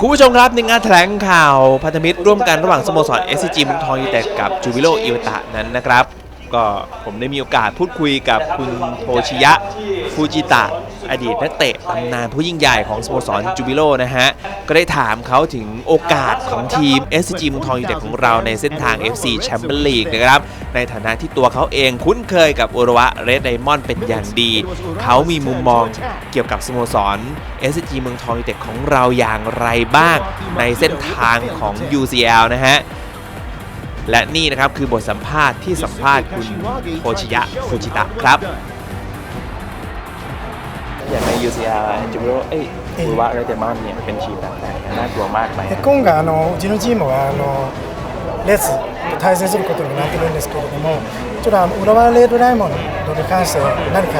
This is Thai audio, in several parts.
คุณผู้ชมครับในงานแถลงข่าวพันธมิตรร่วมกันระหว่างสโมสร SCG เมืองทองยูเต็ดกับจูบิโลอิวตะนั้นนะครับ ก็ผมได้มีโอกาสพูดคุยกับคุณโทชิยะฟูจิตะ อดีตนักเตะตำนานผู้ยิ่งใหญ่ของสโมสรจูบิโลนะฮะ ก็ได้ถามเขาถึงโอกาสของทีม SCG เมืองทองยูไนเต็ดของเราในเส้นทาง FC Champions League นะครับ ในฐานะที่ตัวเขาเองคุ้นเคยกับอุระวะเรดไดมอนด์เป็นอย่างดี เขามีมุมมองเกี่ยวกับสโมสร SCG เมืองทองยูไนเต็ดของเราอย่างไรบ้าง ในเส้นทางของ UCL นะฮะและนี่นะครับคือบทสัมภาษณ์ที่สัมภาษณ์คุณโคชิยะฟูจิตะครับ อย่างใน UCL จูบิโรเอ้ยอุระวะเรดไดมอนด์เนี่ยเป็นทีมแบบไหนน่ากลัวมากไหม で今回あのうちのチームはあのレースと対戦することになってるんですけれどもちょっとあの浦和レッドダイヤモンドに関して何か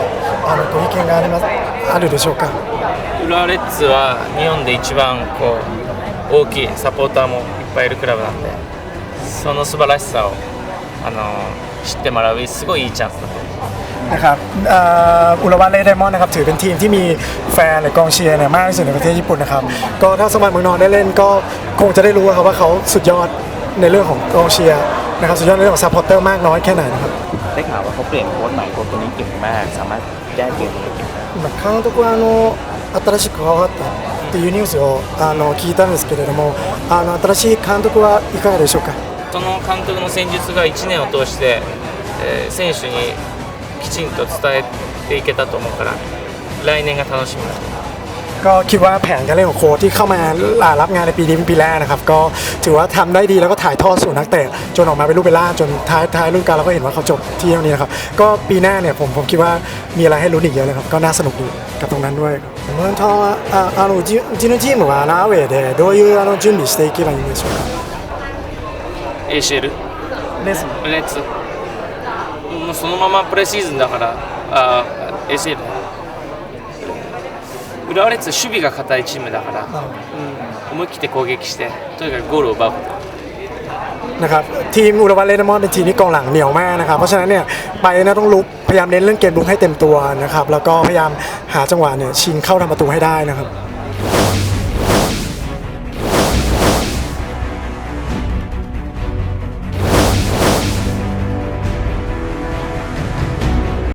あのご意見がありますあるでしょうか浦和レッズは日本で一番こう大きいサポーターもいっぱいいるクラブなんでその素晴らしさをあの知ってもらうすごいいいチャンスだと思います นะครับเอ่ออุระวะเลดไดมอนด์นะครับถือเป็นทีมที่มีแฟนหรือกองเชียร์เนี่ยมากที่สุดในประเทศญี่ปุ่นนะครับก็ถ้าสมัครเมืองนอนได้เล่นก็คงจะได้รู้ครับว่าเขาสุดยอดในเรื่องของกองเชียร์นะครับสุดยอดในเรื่องของซัพพอร์เตอร์มากน้อยแค่ไหนนะครับ ได้ข่าวว่าเขาเปลี่ยนโค้ชใหม่โค้ชคนนี้เก่งมาก สามารถแก้เกมได้เก่งมาก 今監督はあの新しく加わったっていうニュースをあの聞いたんですけれどもあの新しい監督はいかがでしょうかその監督の戦術が1年を通して、えー選手に きちんと伝えていけたと思うから来年が楽しみだと思います ก็คิดว่าแผนการเล่นของโค้ชที่เข้ามารับงานในปีนี้เป็นปีแรกนะครับ ก็ถือว่าทำได้ดีแล้วก็ถ่ายทอดสู่นักเตะจนออกมาเป็นรูปเป็นร่างจนท้ายท้ายรุ่นการเราก็เห็นว่าเขาจบที่ตรงนี้นะครับ ก็ปีหน้าเนี่ยผมผมคิดว่ามีอะไรให้ลุ้นอีกเยอะเลยครับ ก็น่าสนุกดีกับตรงนั้นด้วยเมืองทองはああのうちうちのチームはあのアウェーでどういうあの準備していけばいいんでしょうか ACL レスレッツ もうそのままプレシーズンだからあ ACL 浦和レッズ守備が堅いチームだから、うん、思い切って攻撃してとにかくゴールを奪うこと นะครับทีมอุรวันเลนมอนเป็นทีมที่กองหลังเหนียวมากนะครับ เพราะฉะนั้นเนี่ยไปนะต้องลุกพยายามเน้นเรื่องเกมลุกให้เต็มตัวนะครับแล้วก็พยายามหาจังหวะเนี่ยชิงเข้าทำประตูให้ได้นะครับ